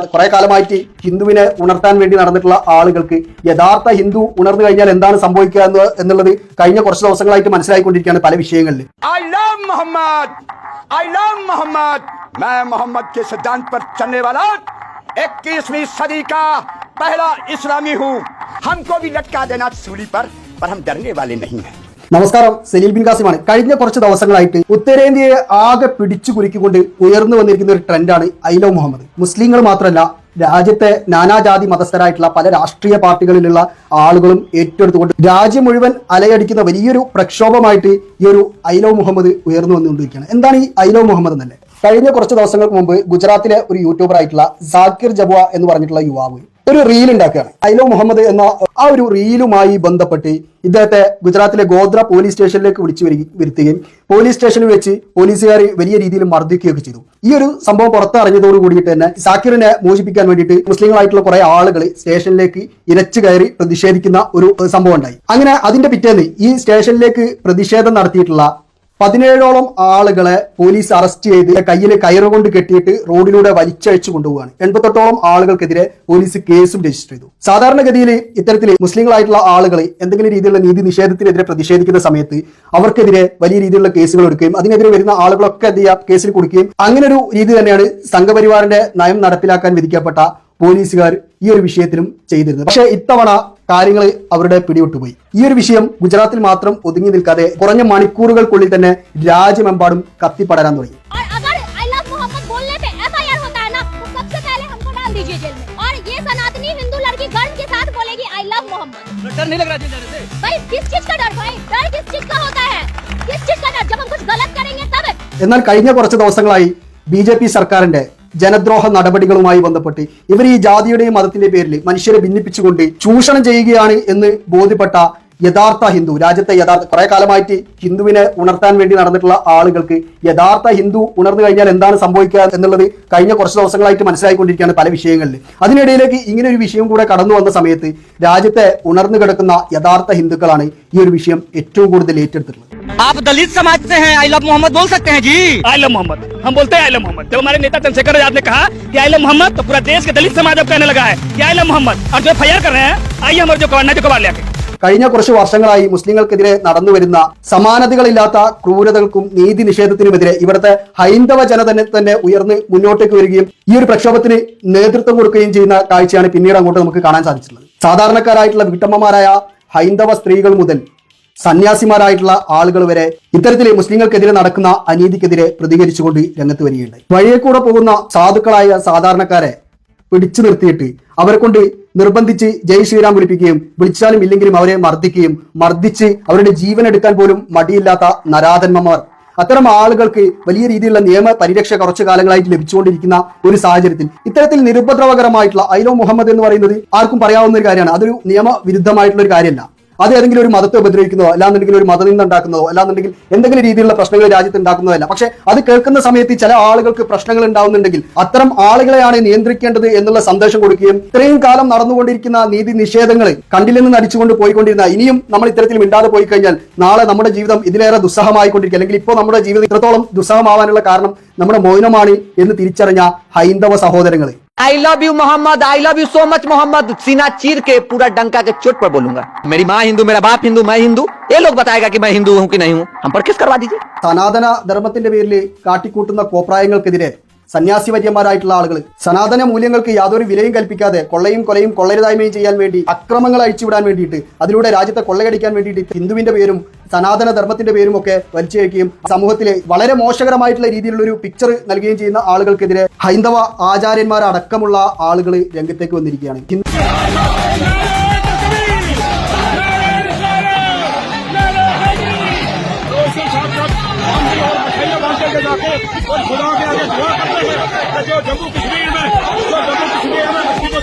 യഥാർത്ഥ കുറെ കാലമായിട്ട് ഹിന്ദുവിനെ ഉണർത്താൻ വേണ്ടി നടന്നിട്ടുള്ള ആളുകൾക്ക് യഥാർത്ഥ ഹിന്ദു ഉണർന്നു കഴിഞ്ഞാൽ എന്താണ് സംഭവിക്കുക എന്ന് എന്നുള്ളത് കഴിഞ്ഞ കുറച്ച് ദിവസങ്ങളായിട്ട് മനസ്സിലായിക്കൊണ്ടിരിക്കുകയാണ് പല വിഷയങ്ങളിൽ I love Mohammad I love Mohammad मैं मोहम्मद के सिद्धांत पर चलने वाला 21वीं सदी का पहला इस्लामी हूँ हमको भी लटका देना सूली पर पर हम डरने वाले नहीं हैं നമസ്കാരം സലീൽ ബിൻ കാസിമാണ് കഴിഞ്ഞ കുറച്ച് ദിവസങ്ങളായിട്ട് ഉത്തരേന്ത്യയെ ആകെ പിടിച്ചു കുലുക്കിക്കൊണ്ട് ഉയർന്നു വന്നിരിക്കുന്ന ഒരു ട്രെൻഡാണ് ഐലോ മുഹമ്മദ്. മുസ്ലിങ്ങൾ മാത്രമല്ല രാജ്യത്തെ നാനാജാതി മതസ്ഥരായിട്ടുള്ള പല രാഷ്ട്രീയ പാർട്ടികളിലുള്ള ആളുകളും ഏറ്റെടുത്തുകൊണ്ട് രാജ്യം മുഴുവൻ അലയടിക്കുന്ന വലിയൊരു പ്രക്ഷോഭമായിട്ട് ഈ ഒരു ഐലോ മുഹമ്മദ് ഉയർന്നു വന്നുകൊണ്ടിരിക്കുകയാണ്. എന്താണ് ഈ ഐലോ മുഹമ്മദ് എന്നല്ലേ? കഴിഞ്ഞ കുറച്ച് ദിവസങ്ങൾക്ക് മുമ്പ് ഗുജറാത്തിലെ ഒരു യൂട്യൂബർ ആയിട്ടുള്ള സാക്കിർ ജബുവ എന്ന് പറഞ്ഞിട്ടുള്ള യുവാവ് ഒരു റീൽ ഉണ്ടാക്കുകയാണ്. ഐലോ മുഹമ്മദ് എന്ന ആ ഒരു റീലുമായി ബന്ധപ്പെട്ട് ഇദ്ദേഹത്തെ ഗുജറാത്തിലെ ഗോദ്ര പോലീസ് സ്റ്റേഷനിലേക്ക് വിളിച്ചു വരി വരുത്തുകയും പോലീസ് സ്റ്റേഷനിൽ വെച്ച് പോലീസുകാർ വലിയ രീതിയിൽ മർദ്ദിക്കുകയൊക്കെ ചെയ്തു. ഈ ഒരു സംഭവം പുറത്തറിഞ്ഞതോട് കൂടിയിട്ട് തന്നെ സാക്കിറിനെ മോചിപ്പിക്കാൻ വേണ്ടിയിട്ട് മുസ്ലിങ്ങളായിട്ടുള്ള കുറെ ആളുകൾ സ്റ്റേഷനിലേക്ക് ഇരച്ചു കയറി പ്രതിഷേധിക്കുന്ന ഒരു സംഭവം ഉണ്ടായി. അങ്ങനെ അതിന്റെ പിറ്റേന്ന് ഈ സ്റ്റേഷനിലേക്ക് പ്രതിഷേധം നടത്തിയിട്ടുള്ള പതിനേഴോളം ആളുകളെ പോലീസ് അറസ്റ്റ് ചെയ്ത് കയ്യിൽ കയറുകൊണ്ട് കെട്ടിയിട്ട് റോഡിലൂടെ വലിച്ചഴിച്ചു കൊണ്ടുപോവാണ് എൺപത്തെട്ടോളം ആളുകൾക്കെതിരെ പോലീസ് കേസും രജിസ്റ്റർ ചെയ്തു. സാധാരണഗതിയിൽ ഇത്തരത്തിൽ മുസ്ലിങ്ങളായിട്ടുള്ള ആളുകൾ എന്തെങ്കിലും രീതിയിലുള്ള നീതി നിഷേധത്തിനെതിരെ പ്രതിഷേധിക്കുന്ന സമയത്ത് അവർക്കെതിരെ വലിയ രീതിയിലുള്ള കേസുകൾ എടുക്കുകയും അതിനെതിരെ വരുന്ന ആളുകളൊക്കെ എന്ത് ചെയ്യുക കേസിൽ കൊടുക്കുകയും അങ്ങനെ ഒരു രീതി തന്നെയാണ് സംഘപരിവാറിന്റെ നയം നടപ്പിലാക്കാൻ വിധിക്കപ്പെട്ട പോലീസുകാർ ഈ ഒരു വിഷയത്തിലും ചെയ്തിരുന്നത്. പക്ഷേ ഇത്തവണ കാര്യങ്ങൾ അവരുടെ പിടിവിട്ടുപോയി ഈ ഒരു വിഷയം ഗുജറാത്തിൽ മാത്രം ഒതുങ്ങി നിൽക്കാതെ കുറഞ്ഞ മണിക്കൂറുകൾക്കുള്ളിൽ തന്നെ രാജ്യമെമ്പാടും കത്തിപ്പടരാൻ തുടങ്ങി और अगर आई लव मोहम्मद बोलने पे एफआईआर होता है ना तो सबसे पहले हमको डाल दीजिए जेल में और ये सनातनी हिंदू लड़की गर्व के साथ बोलेगी आई लव मोहम्मद डर नहीं लग रहा जेल जाने से भाई किस चीज का डर भाई डर किस चीज का होता है किस चीज का डर जब हम कुछ गलत करेंगे तब എന്നാൽ കഴിഞ്ഞ കുറച്ച് ദിവസങ്ങളായി ബി ജെ പി സർക്കാരിന്റെ ജനദ്രോഹ നടപടികളുമായി ബന്ധപ്പെട്ട് ഇവർ ഈ ജാതിയുടെയും മതത്തിന്റെ പേരിൽ മനുഷ്യരെ ഭിന്നിപ്പിച്ചുകൊണ്ട് ചൂഷണം ചെയ്യുകയാണ് എന്ന് ബോധ്യപ്പെട്ട യഥാർത്ഥ ഹിന്ദു രാജ്യത്തെ യഥാർത്ഥ കുറെ കാലമായിട്ട് ഹിന്ദുവിനെ ഉണർത്താൻ വേണ്ടി നടന്നിട്ടുള്ള ആളുകൾക്ക് യഥാർത്ഥ ഹിന്ദു ഉണർന്നു കഴിഞ്ഞാൽ എന്താണ് സംഭവിക്കുക എന്നുള്ളത് കഴിഞ്ഞ കുറച്ച് ദിവസങ്ങളായിട്ട് മനസ്സിലായിക്കൊണ്ടിരിക്കുകയാണ് പല വിഷയങ്ങളിൽ അതിനിടയിലേക്ക് ഇങ്ങനെ ഒരു വിഷയം കൂടെ കടന്നു വന്ന സമയത്ത് രാജ്യത്തെ ഉണർന്നു കിടക്കുന്ന യഥാർത്ഥ ഹിന്ദുക്കളാണ് ഈ ഒരു വിഷയം ഏറ്റവും കൂടുതൽ ഏറ്റെടുത്തിട്ടുള്ളത് आप दलित समाज से हैं आई लव मोहम्मद बोल सकते हैं जी आई लव मोहम्मद हम बोलते हैं आई लव मोहम्मद जब हमारे नेता चंद्रशेखर आजाद ने कहा कि आई लव मोहम्मद तो पूरा देश के दलित समाज अब कहने लगा है कि आई लव मोहम्मद और जो एफ कर रहे हैं आइए हमारे जो कवाना जो कबार लेके കഴിഞ്ഞ കുറച്ച് വർഷങ്ങളായി മുസ്ലിങ്ങൾക്കെതിരെ നടന്നുവരുന്ന സമാനതകളില്ലാത്ത ക്രൂരതകൾക്കും നീതി നിഷേധത്തിനുമെതിരെ ഇവിടുത്തെ ഹൈന്ദവ ജനത തന്നെ തന്നെ ഉയർന്ന് മുന്നോട്ടേക്ക് വരികയും ഈ ഒരു പ്രക്ഷോഭത്തിന് നേതൃത്വം കൊടുക്കുകയും ചെയ്യുന്ന കാഴ്ചയാണ് പിന്നീട് അങ്ങോട്ട് നമുക്ക് കാണാൻ സാധിച്ചിട്ടുള്ളത്. സാധാരണക്കാരായിട്ടുള്ള വീട്ടമ്മമാരായ ഹൈന്ദവ സ്ത്രീകൾ മുതൽ സന്യാസിമാരായിട്ടുള്ള ആളുകൾ വരെ ഇത്തരത്തിൽ മുസ്ലിങ്ങൾക്കെതിരെ നടക്കുന്ന അനീതിക്കെതിരെ പ്രതികരിച്ചുകൊണ്ട് രംഗത്ത് വരികയുണ്ടായി. വഴിയെ കൂടെ പോകുന്ന സാധുക്കളായ സാധാരണക്കാരെ പിടിച്ചു നിർത്തിയിട്ട് അവരെ കൊണ്ട് നിർബന്ധിച്ച് ജയ് ശ്രീറാം വിളിപ്പിക്കുകയും വിളിച്ചാലും ഇല്ലെങ്കിലും അവരെ മർദ്ദിക്കുകയും മർദ്ദിച്ച് അവരുടെ ജീവൻ എടുക്കാൻ പോലും മടിയില്ലാത്ത നരാധന്മമാർ അത്തരം ആളുകൾക്ക് വലിയ രീതിയിലുള്ള നിയമ പരിരക്ഷ കുറച്ചു കാലങ്ങളായിട്ട് ലഭിച്ചുകൊണ്ടിരിക്കുന്ന ഒരു സാഹചര്യത്തിൽ ഇത്തരത്തിൽ നിരുപദ്രവകരമായിട്ടുള്ള ഐലോ മുഹമ്മദ് എന്ന് പറയുന്നത് ആർക്കും പറയാവുന്ന ഒരു കാര്യമാണ്. അതൊരു നിയമവിരുദ്ധമായിട്ടുള്ള ഒരു കാര്യമല്ല. അത് ഏതെങ്കിലും ഒരു മതത്തെ ഉപദ്രവിക്കുന്നതോ അല്ലാന്നുണ്ടെങ്കിൽ ഒരു മതനിന്ദ ഉണ്ടാക്കുന്നതോ അല്ലാന്നുണ്ടെങ്കിൽ എന്തെങ്കിലും രീതിയിലുള്ള പ്രശ്നങ്ങൾ രാജ്യത്ത് ഉണ്ടാക്കുന്നതല്ല. പക്ഷെ അത് കേൾക്കുന്ന സമയത്ത് ചില ആളുകൾക്ക് പ്രശ്നങ്ങൾ ഉണ്ടാവുന്നുണ്ടെങ്കിൽ അത്തരം ആളുകളെയാണ് നിയന്ത്രിക്കേണ്ടത് എന്നുള്ള സന്ദേശം കൊടുക്കുകയും ഇത്രയും കാലം നടന്നുകൊണ്ടിരിക്കുന്ന നീതി നിഷേധങ്ങൾ കണ്ടിൽ നിന്ന് അടിച്ചുകൊണ്ട് പോയിക്കൊണ്ടിരുന്ന ഇനിയും നമ്മൾ ഇത്തരത്തിൽ മിണ്ടാതെ പോയി കഴിഞ്ഞാൽ നാളെ നമ്മുടെ ജീവിതം ഇതിലേറെ ദുസ്സഹമായിക്കൊണ്ടിരിക്കുക അല്ലെങ്കിൽ ഇപ്പോൾ നമ്മുടെ ജീവിതം ഇത്രത്തോളം ദുസ്സഹമാവാനുള്ള കാരണം നമ്മുടെ മൗനമാണ് എന്ന് തിരിച്ചറിഞ്ഞ ഹൈന്ദവ സഹോദരങ്ങൾ I love you Mohammad I love you so much Mohammad सीना चीर के पूरा डंका के चोट पर बोलूंगा मेरी माँ हिंदू मेरा बाप हिंदू मैं हिंदू ये लोग बताएगा कि मैं हिंदू हूँ कि नहीं हूँ हम पर किस करवा दीजिए സനാതന ധർമ്മത്തിന്റെ പേരിൽ കാട്ടിക്കൂട്ടുന്ന കോപ്രായങ്ങൾക്കെതിരെ സന്യാസിവര്യന്മാരായിട്ടുള്ള ആളുകൾ സനാതന മൂല്യങ്ങൾക്ക് യാതൊരു വിലയും കൽപ്പിക്കാതെ കൊള്ളയും കൊലയും കൊള്ളരുതായ്മയും ചെയ്യാൻ വേണ്ടി അക്രമങ്ങൾ അഴിച്ചുവിടാൻ വേണ്ടിയിട്ട് അതിലൂടെ രാജ്യത്തെ കൊള്ളയടിക്കാൻ വേണ്ടിയിട്ട് ഹിന്ദുവിന്റെ പേരും സനാതന ധർമ്മത്തിന്റെ പേരും ഒക്കെ വലിച്ചേക്കുകയും സമൂഹത്തിലെ വളരെ മോശകരമായിട്ടുള്ള രീതിയിലുള്ള ഒരു പിക്ചർ നൽകുകയും ചെയ്യുന്ന ആളുകൾക്കെതിരെ ഹൈന്ദവ ആചാര്യന്മാരടക്കമുള്ള ആളുകൾ രംഗത്തേക്ക് വന്നിരിക്കുകയാണ്. ഹിന്ദു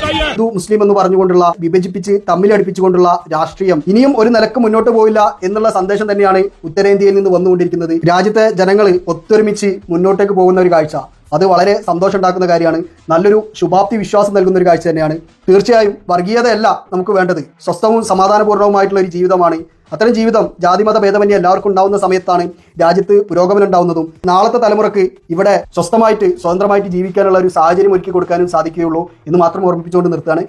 ഹിന്ദു മുസ്ലിം എന്ന് പറഞ്ഞുകൊണ്ടുള്ള വിഭജിപ്പിച്ച് തമ്മിലടിപ്പിച്ചുകൊണ്ടുള്ള രാഷ്ട്രീയം ഇനിയും ഒരു നിലയ്ക്ക് മുന്നോട്ട് പോയില്ല എന്നുള്ള സന്ദേശം തന്നെയാണ് ഉത്തരേന്ത്യയിൽ നിന്ന് വന്നുകൊണ്ടിരിക്കുന്നത്. രാജ്യത്തെ ജനങ്ങൾ ഒത്തൊരുമിച്ച് മുന്നോട്ടേക്ക് പോകുന്ന ഒരു കാഴ്ച. അത് വളരെ സന്തോഷം ഉണ്ടാക്കുന്ന കാര്യമാണ്. നല്ലൊരു ശുഭാപ്തി വിശ്വാസം നൽകുന്ന ഒരു കാഴ്ച തന്നെയാണ്. തീർച്ചയായും വർഗീയതയല്ല നമുക്ക് വേണ്ടത്. സ്വസ്ഥവും സമാധാനപൂർണവുമായിട്ടുള്ള ഒരു ജീവിതമാണ് അത്തരം ജീവിതം ജാതിമത ഭേദമന്യേ എല്ലാവർക്കും ഉണ്ടാവുന്ന സമയത്താണ് രാജ്യത്ത് പുരോഗമനം ഉണ്ടാവുന്നതും. നാളത്തെ തലമുറയ്ക്ക് ഇവിടെ സ്വസ്ഥമായിട്ട് സ്വതന്ത്രമായിട്ട് ജീവിക്കാനുള്ള ഒരു സാഹചര്യം ഒരുക്കി കൊടുക്കാനും സാധിക്കുകയുള്ളൂ എന്ന് മാത്രം ഓർമ്മിപ്പിച്ചുകൊണ്ട് നിർത്തുകയാണ്.